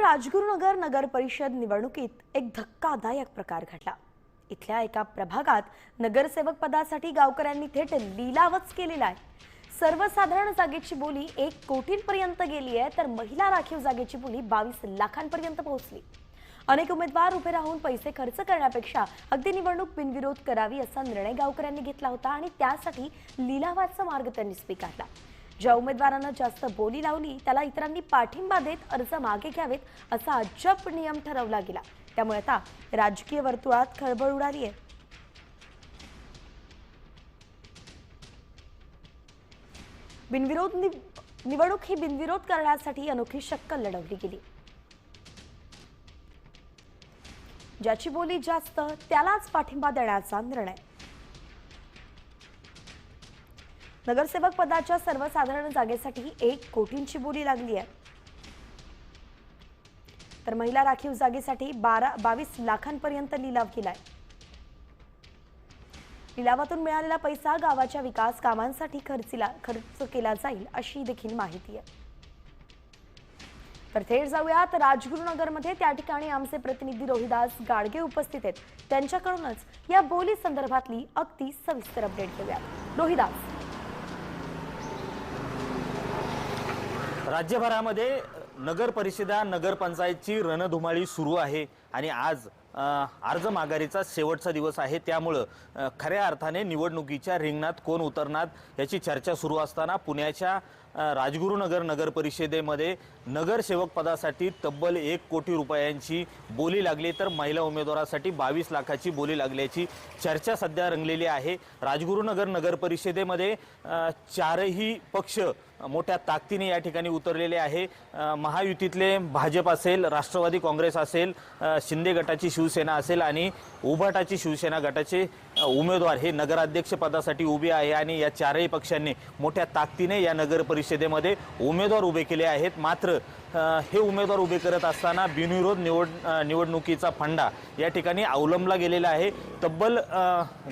राजगुरुनगर नगर परिषद निवडणुकीत एक धक्कादायक प्रकार घडला. इथल्या एका प्रभागात नगरसेवक पदासाठी गावकऱ्यांनी थेट लिलावच केलेला आहे. सर्वसाधारण जागेची बोली एक कोटींपर्यंत गेली आहे तर महिला राखीव जागेची बोली बावीस लाखांपर्यंत पोहोचली. अनेक उमेदवार उभे राहून पैसे खर्च करण्यापेक्षा अगदी निवडणूक बिनविरोध करावी असा निर्णय गावकऱ्यांनी घेतला होता आणि त्यासाठी लिलावाचा मार्ग त्यांनी स्वीकारला. ज्या उमेदवारांना जास्त बोली लावली त्याला इतरांनी पाठिंबा देत अर्ज मागे घ्यावेत असा अजब नियम ठरवला गेला. त्यामुळे आता राजकीय वर्तुळात खळबळ उडाली आहे. बिनविरोध निव- निवडणूक ही बिनविरोध करण्यासाठी अनोखी शक्कल लढवली गेली. ज्याची बोली जास्त त्यालाच पाठिंबा देण्याचा निर्णय. नगरसेवक पदाच्या सर्वसाधारण जागेसाठी एक कोटींची बोली लागली आहे. तर महिला राखीव जागेसाठी बारा बावीस लाखांपर्यंत लिलाव केलाय. लिलावातून मिळालेला पैसा गावाच्या विकास कामांसाठी खर्चिला खर्च केला जाईल अशी देखील माहिती आहे. तर थेट जाऊयात राजगुरुनगरमध्ये त्या ठिकाणी आमचे प्रतिनिधी रोहिदास गाडगे उपस्थित आहेत. त्यांच्याकडूनच या बोली संदर्भातली अगदी सविस्तर अपडेट घेऊयात. रोहिदास. राज्यभरामध्ये नगर परिषदा नगरपंचायतची रणधुमाळी सुरू आहे आणि आज अर्ज माघारीचा शेवटचा दिवस आहे. त्यामुळं खऱ्या अर्थाने निवडणुकीच्या रिंगणात कोण उतरणार याची चर्चा सुरू असताना पुण्याच्या राजगुरुनगर नगर परिषदेमध्ये नगरसेवक पदासाठी तब्बल एक कोटी रुपयांची बोली लागली. तर महिला उमेदवारासाठी बावीस लाखाची बोली लागल्याची चर्चा सध्या रंगलेली आहे. राजगुरुनगर नगर परिषदेमध्ये चारही पक्ष मोठ्या ताकदीने या ठिकाणी उतरलेले आहे. महायुतीतले भाजप असेल राष्ट्रवादी काँग्रेस असेल शिंदे गटाची शिवसेना असेल आणि उभाटाची शिवसेना गटाचे उमेदवार हे नगराध्यक्ष पदासाठी उभे आहे आणि या चारही पक्षांनी मोठ्या ताकदीने या नगर परिषदेमध्ये उमेदवार उभे केले आहेत. मात्र हे उमेदवार उभे करत असताना बिनविरोध निवड निवडणुकीचा फंडा या ठिकाणी अवलंबला गेलेला आहे. तब्बल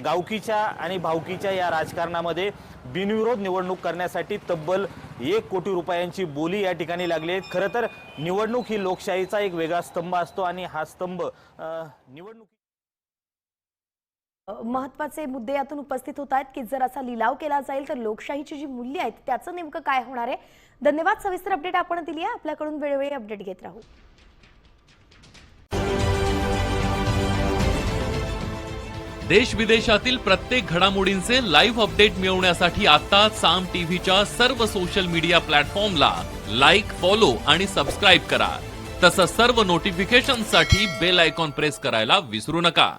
गावकीच्या आणि भावकीच्या या राजकारणामध्ये बिनविरोध निवडणूक करण्यासाठी तब्बल एक कोटी रुपयांची बोली या ठिकाणी लागली आहे. खरं तर निवडणूक ही लोकशाहीचा एक वेगळा स्तंभ असतो आणि हा स्तंभ निवडणूक महत्त्वाचे मुद्दे यातून उपस्थित होत आहेत की जर असा लिलाव केला जाईल तर लोकशाहीची जी मूल्य आहेत त्याचं नेमकं काय होणार आहे? धन्यवाद. सविस्तर अपडेट आपण दिली आहे. आपल्याकडून वेळोवेळी अपडेट घेत राहू. देश विदेशातील प्रत्येक घडामोडींचे लाईव्ह अपडेट मिळवण्यासाठी आता साम टीव्हीच्या सर्व सोशल मीडिया प्लॅटफॉर्मला लाईक फॉलो आणि सबस्क्राईब करा. तसंच सर्व नोटिफिकेशनसाठी बेल आयकॉन प्रेस करायला विसरू नका.